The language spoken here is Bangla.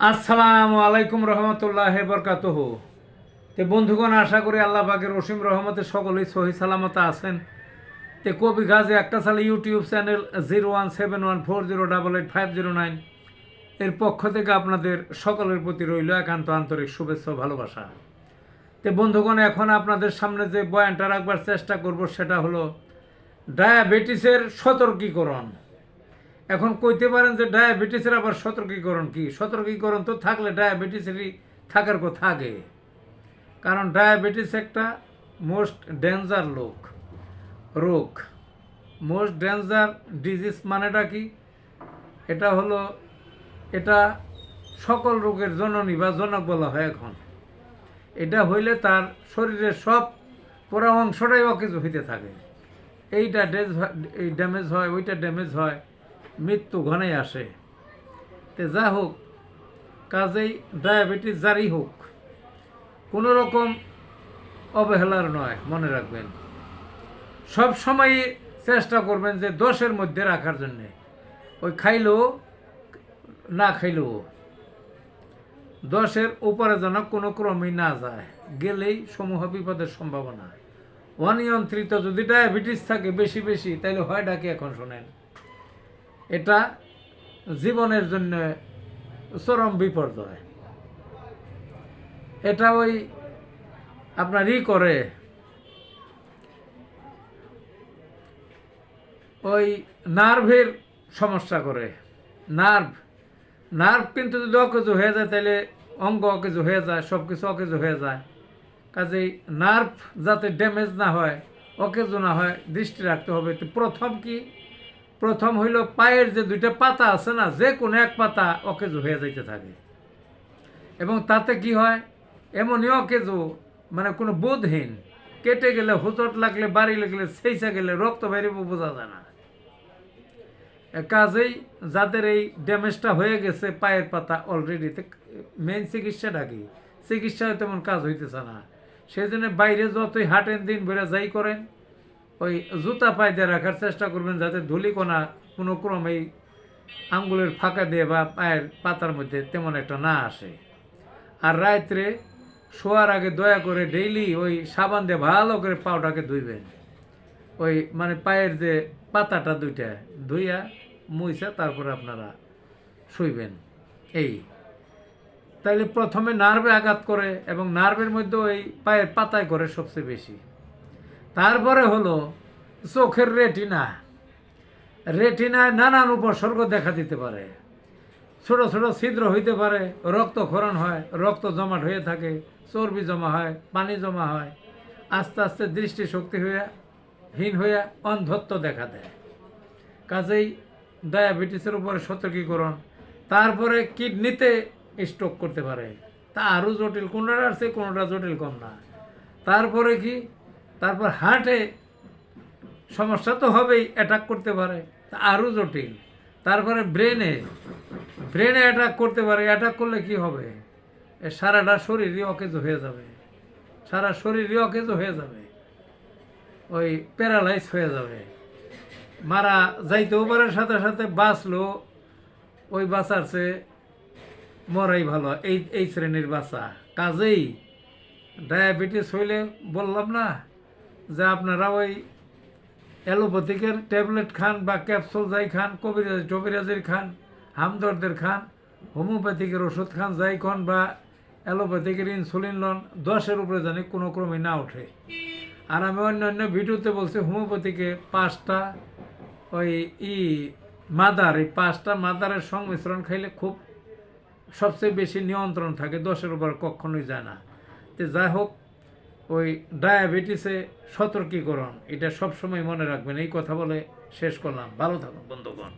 আসসালামু আলাইকুম রহমতুল্লাহ বরকাতহ। তে বন্ধুগণ, আশা করি আল্লাহ পাকের রসিম রহমতে সকলেই সহি সালামত আছেন। তে কবি গাজী একটা সালে YouTube channel zero one seven one four zero double eight five zero nine এর পক্ষ থেকে আপনাদের সকলের প্রতি রইল একান্ত আন্তরিক শুভেচ্ছা ভালোবাসা। তে বন্ধুগণ, এখন আপনাদের সামনে যে বয়ানটা রাখবার চেষ্টা করব সেটা হলো, ডায়াবেটিসের সতর্কীকরণ। এখন কইতে পারেন যে ডায়াবেটিসের আবার সতর্কীকরণ কি? সতর্কীকরণ তো থাকলে ডায়াবেটিসেরই থাকার কথা আগে। কারণ ডায়াবেটিস একটা মোস্ট ডেঞ্জার লোক, রোগ। মোস্ট ডেঞ্জার ডিজিজ মানেটা কি? এটা হলো, এটা সকল রোগের জননী বা জনক বলা হয় এখন। এটা হইলে তার শরীরের সব পুরো অংশটাই অকেজ হইতে থাকে। এইটা এই ড্যামেজ হয়, ওইটা ড্যামেজ হয়। মৃত্যু ঘনাই আসে। তে যা হোক, কাজেই ডায়াবেটিস যারই হোক, কোনো রকম অবহেলার নয়, মনে রাখবেন। সব সময় চেষ্টা করবেন যে দোষের মধ্যে রাখার জন্যে। ওই খাইলেও, না খাইলেও। দশের উপরে যেন কোনো ক্রমেই না যায়, গেলেই সমূহ বিপদের সম্ভাবনা। অনিয়ন্ত্রিত যদি ডায়াবেটিস থাকে বেশি বেশি তাহলে হয় ডাকে এখন শোনেন। এটা জীবনের জন্য চরম বিপর্যয়। এটা ওই আপনার ই করে, ওই নার্ভের সমস্যা করে। নার্ভ নার্ভ কিন্তু যদি অকেজো হয়ে যায়, তাহলে অঙ্গ অকেজো হয়ে যায় সব কিছু অকেজো হয়ে যায়। কাজেই নার্ভ যাতে ড্যামেজ না হয়, অকেজো না হয়, দৃষ্টি রাখতে হবে। তো প্রথম কি প্রথম হইল পায়ের যে দুইটা পাতা আছে না, যে কোনো এক পাতা অকেজো হয়ে যাইতে থাকে। এবং তাতে কি হয়? এমনই অকেজো মানে কোনো বোধহীন। কেটে গেলে হোঁচট লাগলে, বাড়ি লাগলে সেইসা গেলে রক্ত বাইরে বোঝা যায় না। কাজেই যাদের এই ড্যামেজটা হয়ে গেছে পায়ের পাতা অলরেডি মেন চিকিৎসাটা কি চিকিৎসায় তেমন কাজ হইতেছে না। সেই জন্য বাইরে যতই হাঁটেন, দিন বেড়ে যাই করেন ওই জুতা পায়ে দিয়ে রাখার চেষ্টা করবেন যাতে ধুলিকণা কোনো ক্রমেই আঙ্গুলের ফাঁকা দিয়ে বা পায়ের পাতার মধ্যে তেমন একটা না আসে। আর রাত্রে শোয়ার আগে দয়া করে ডেইলি ওই সাবান দিয়ে ভালো করে পাউটাকে ধুইবেন। ওই মানে পায়ের যে পাতাটা দুইটা ধুইয়া মুইসা তারপরে আপনারা শুইবেন। এই। তাইলে প্রথমে নার্ভে আঘাত করে এবং নার্ভের মধ্যে ওই পায়ের পাতায় করে সবচেয়ে বেশি। তারপরে হলো চোখের রেটিনা। রেটিনায় নানান উপসর্গ দেখা দিতে পারে। ছোট ছোট ছিদ্র হইতে পারে, রক্তক্ষরণ হয়, রক্ত জমাট হয়ে থাকে, চর্বি জমা হয়, পানি জমা হয়, আস্তে আস্তে দৃষ্টিশক্তি হইয়া হীন হইয়া অন্ধত্ব দেখা দেয়। কাজেই ডায়াবেটিসের উপরে সতর্কীকরণ, তারপরে কিডনিতে স্ট্রোক করতে পারে। তা আরও জটিল কোনোটা আছে কোনোটা জটিল কম না। তারপরে কি? তারপর হার্টে সমস্যা তো হবেই অ্যাটাক করতে পারে। তা আরও জটিল। তারপরে ব্রেনে ব্রেনে অ্যাটাক করতে পারে অ্যাটাক করলে কি হবে? এ সারাটা শরীরই অকেজ হয়ে যাবে। সারা শরীরই অকেজ হয়ে যাবে। ওই প্যারালাইজ হয়ে যাবে। মারা যাইতেও পারে, সাথে সাথে বাঁচলো, ওই বাঁচার চেয়ে মরাই ভালো। এই এই শ্রেণির বাচ্চা। কাজেই ডায়াবেটিস হইলে বললাম না যে আপনারা ওই অ্যালোপ্যাথিকের ট্যাবলেট খান বা ক্যাপসুল যাই খান, কবিরাজ, টবিরাজের খান, হামদর্দের খান, হোমিওপ্যাথিকের ওষুধ খান যাই খান বা অ্যালোপ্যাথিকের ইনসুলিন লন, দশের উপরে জানি কোনো ক্রমে না ওঠে। আর আমি অন্য অন্য ভিডিওতে বলছি, হোমিওপ্যাথিকে পাঁচটা ওই ই মাদার, এই পাঁচটা মাদারের সংমিশ্রণ খাইলে খুব সবচেয়ে বেশি নিয়ন্ত্রণ থাকে, দশের উপর কখনোই যায় না। তো যাই হোক ওই ডায়াবেটিসে সতর্কীকরণ, এটা সবসময় মনে রাখবেন। এই কথা বলে শেষ করলাম। ভালো থাকুন, বন্ধুগণ।